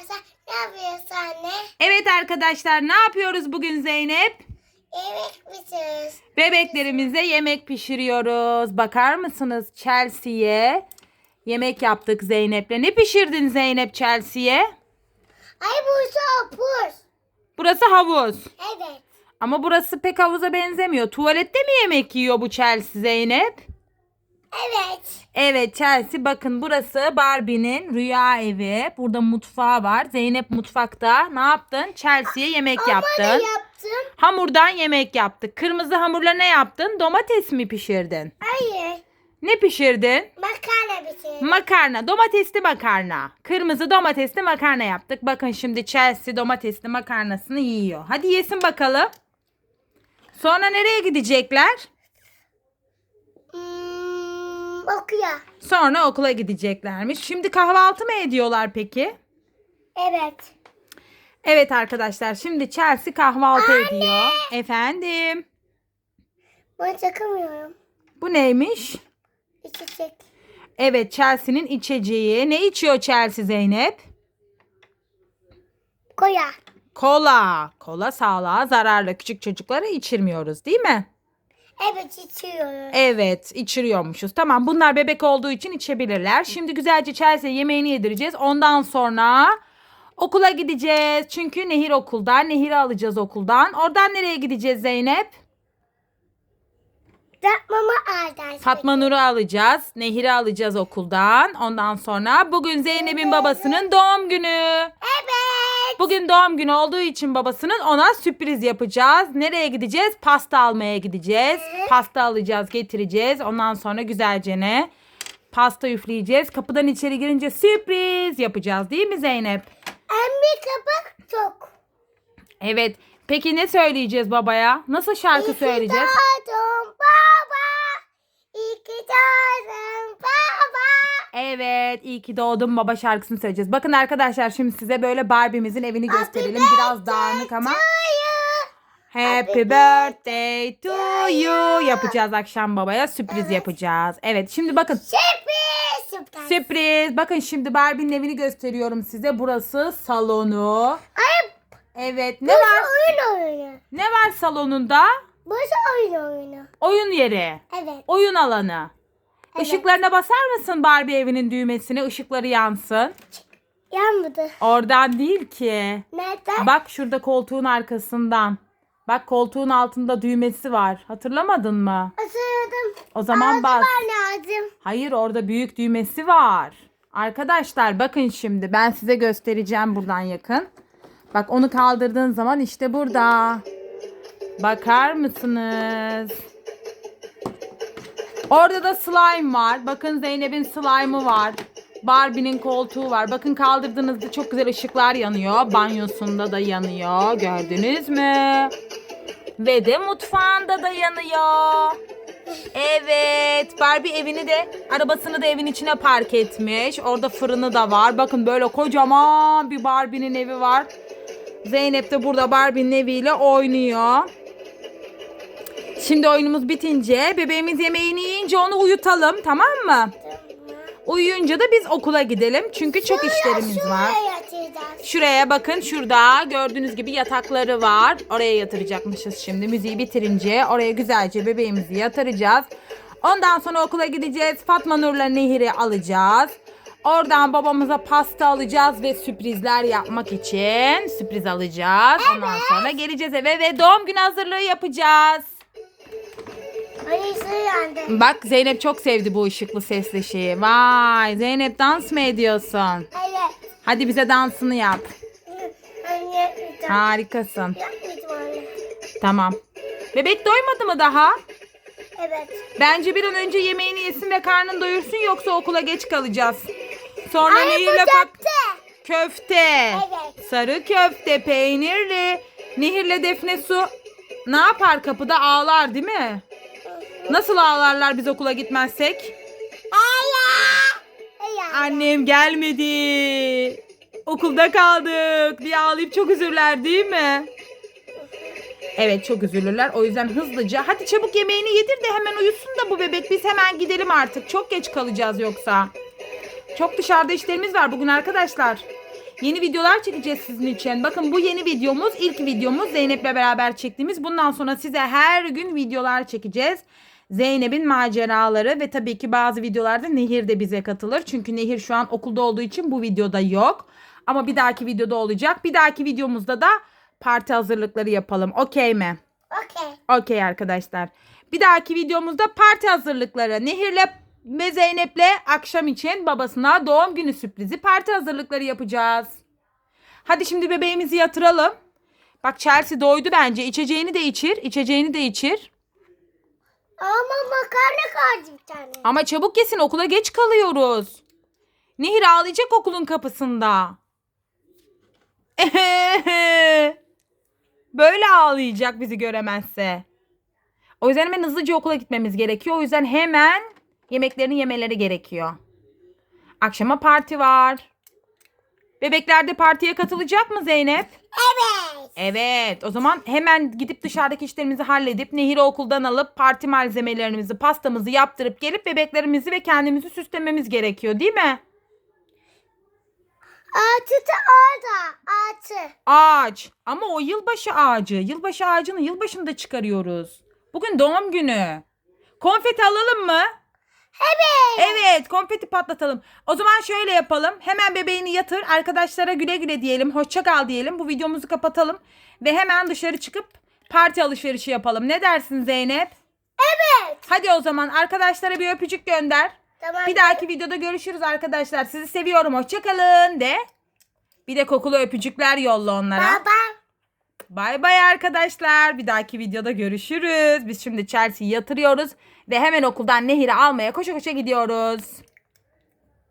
arkadaşlar ne yapıyorsun anne? Evet arkadaşlar ne yapıyoruz bugün Zeynep? Yemek misiniz? Bebeklerimize yemek pişiriyoruz. Bakar mısınız Chelsea'ye yemek yaptık Zeynep'le. Ne pişirdin Zeynep Chelsea'ye? Ay bu sopuz. Burası havuz. Evet. Ama burası pek havuza benzemiyor. Tuvalette mi yemek yiyor bu Chelsea Zeynep? Evet. Evet Chelsea bakın burası Barbie'nin rüya evi. Burada mutfağı var. Zeynep mutfakta. Ne yaptın? Chelsea'ye yemek Ama yaptın. ne yaptım? Hamurdan yemek yaptık. Kırmızı hamurla ne yaptın? Domates mi pişirdin? Hayır. Ne pişirdin? Makarna bitirdim. Makarna, domatesli makarna. Kırmızı domatesli makarna yaptık. Bakın şimdi Chelsea domatesli makarnasını yiyor. Hadi yesin bakalım. Sonra nereye gidecekler? Okuyor. Sonra okula gideceklermiş. Şimdi kahvaltı mı ediyorlar peki? Evet. Evet arkadaşlar şimdi Chelsea kahvaltı ediyor. Efendim. Bunu takamıyorum. Bu neymiş? İçecek. Evet Chelsea'nin içeceği. Ne içiyor Chelsea Zeynep? Koya. Kola. Kola sağlığa zararlı. Küçük çocuklara içirmiyoruz değil mi? Evet içiyorum. Evet içiriyormuşuz. Tamam bunlar bebek olduğu için içebilirler. Şimdi güzelce Chelsea yemeğini yedireceğiz. Ondan sonra okula gideceğiz. Çünkü Nehir okulda. Nehir'i alacağız okuldan. Oradan nereye gideceğiz Zeynep? Yapmama ağırdan. Fatma Nur'u alacağız. Nehir'i alacağız okuldan. Ondan sonra bugün Zeynep'in babasının doğum günü. Bugün doğum günü olduğu için babasının ona sürpriz yapacağız. Nereye gideceğiz? Pasta almaya gideceğiz. Pasta alacağız, getireceğiz. Ondan sonra güzelce ne? Pasta üfleyeceğiz. Kapıdan içeri girince sürpriz yapacağız değil mi Zeynep? Emmi kapak çok. Evet. Peki ne söyleyeceğiz babaya? Nasıl şarkı söyleyeceğiz? doğdun baba. İyi ki doğdun baba. Evet, iyi ki doğdun baba şarkısını söyleyeceğiz. Bakın arkadaşlar şimdi size böyle Barbie'mizin evini gösterelim. Biraz dağınık ama. Happy birthday to you yapacağız akşam babaya sürpriz yapacağız. Evet şimdi bakın Sürpriz. Sürpriz. sürpriz. Bakın şimdi Barbie'nin evini gösteriyorum size. Burası salonu. Ay Evet ne burası var? oyun oyunu. Ne var salonunda? Burası oyun oyunu. Oyun yeri. Evet. Oyun alanı. Evet. Işıklarına basar mısın Barbie evinin düğmesine? Işıkları yansın. Yanmadı. Oradan değil ki. Nereden? Bak şurada koltuğun arkasından. Bak koltuğun altında düğmesi var. Hatırlamadın mı? Asıyordum. O zaman bas. lazım. Hayır orada büyük düğmesi var. Arkadaşlar bakın şimdi ben size göstereceğim buradan yakın. Bak onu kaldırdığın zaman işte burada. Bakar mısınız? Orada da slime var. Bakın Zeynep'in slime'ı var. Barbie'nin koltuğu var. Bakın kaldırdığınızda çok güzel ışıklar yanıyor. Banyosunda da yanıyor. Gördünüz mü? Ve de mutfağında da yanıyor. Evet. Barbie evini de arabasını da evin içine park etmiş. Orada fırını da var. Bakın böyle kocaman bir Barbie'nin evi var. Zeynep de burada Barbie'nin eviyle oynuyor. Şimdi oyunumuz bitince bebeğimiz yemeğini yiyince onu uyutalım tamam mı? Uyuyunca da biz okula gidelim. Çünkü çok işlerimiz var. Şuraya bakın şurada gördüğünüz gibi yatakları var. Oraya yatıracakmışız şimdi. Müziği bitirince oraya güzelce bebeğimizi yatıracağız. Ondan sonra okula gideceğiz. Fatma Nur'la Nehir'i alacağız. Oradan babamıza pasta alacağız ve sürprizler yapmak için sürpriz alacağız. Ondan sonra geleceğiz eve ve doğum günü hazırlığı yapacağız. Bak Zeynep çok sevdi bu ışıklı sesli şeyi. Vay Zeynep dans mı ediyorsun? Evet. Hadi bize dansını yap. Anne. Harikasın. Anne. Tamam. Bebek doymadı mı daha? Evet. Bence bir an önce yemeğini yesin ve karnını doyursun yoksa okula geç kalacağız. Sonra Ay bu Nehir'le yaptı. köfte. Evet. Sarı köfte, peynirli. Nehir'le Defne Su ne yapar kapıda ağlar değil mi? Nasıl ağlarlar biz okula gitmezsek? Annem gelmedi. Okulda kaldık diye ağlayıp çok üzülürler değil mi? Evet çok üzülürler. O yüzden hızlıca hadi çabuk yemeğini yedir de hemen uyusun da bu bebek. Biz hemen gidelim artık. Çok geç kalacağız yoksa. Çok dışarıda işlerimiz var bugün arkadaşlar. Yeni videolar çekeceğiz sizin için. Bakın bu yeni videomuz, ilk videomuz Zeynep'le beraber çektiğimiz. Bundan sonra size her gün videolar çekeceğiz. Zeynep'in maceraları ve tabii ki bazı videolarda Nehir de bize katılır. Çünkü Nehir şu an okulda olduğu için bu videoda yok. Ama bir dahaki videoda olacak. Bir dahaki videomuzda da parti hazırlıkları yapalım. Okey mi? Okey. Okey arkadaşlar. Bir dahaki videomuzda parti hazırlıkları. Nehir'le ve Zeynep'le akşam için babasına doğum günü sürprizi parti hazırlıkları yapacağız. Hadi şimdi bebeğimizi yatıralım. Bak Chelsea doydu bence. İçeceğini de içir. içeceğini de içir. Ama makarna kaldı bir tane. Ama çabuk yesin okula geç kalıyoruz. Nehir ağlayacak okulun kapısında. Böyle ağlayacak bizi göremezse. O yüzden hemen hızlıca okula gitmemiz gerekiyor. O yüzden hemen yemeklerini yemeleri gerekiyor. Akşama parti var. Bebekler de partiye katılacak mı Zeynep? Evet. Evet. O zaman hemen gidip dışarıdaki işlerimizi halledip Nehir'i okuldan alıp parti malzemelerimizi, pastamızı yaptırıp gelip bebeklerimizi ve kendimizi süslememiz gerekiyor değil mi? Artı da orada. Artı. Ağaç. Ama o yılbaşı ağacı. Yılbaşı ağacını yılbaşında çıkarıyoruz. Bugün doğum günü. Konfeti alalım mı? Evet. Evet, konfeti patlatalım. O zaman şöyle yapalım. Hemen bebeğini yatır. Arkadaşlara güle güle diyelim. Hoşça kal diyelim. Bu videomuzu kapatalım ve hemen dışarı çıkıp parti alışverişi yapalım. Ne dersin Zeynep? Evet. Hadi o zaman arkadaşlara bir öpücük gönder. Tamam. Bir dahaki videoda görüşürüz arkadaşlar. Sizi seviyorum. Hoşça kalın de. Bir de kokulu öpücükler yolla onlara. Baba. Bay bay arkadaşlar. Bir dahaki videoda görüşürüz. Biz şimdi Chelsea'yi yatırıyoruz ve hemen okuldan Nehir'i almaya koşa koşa gidiyoruz.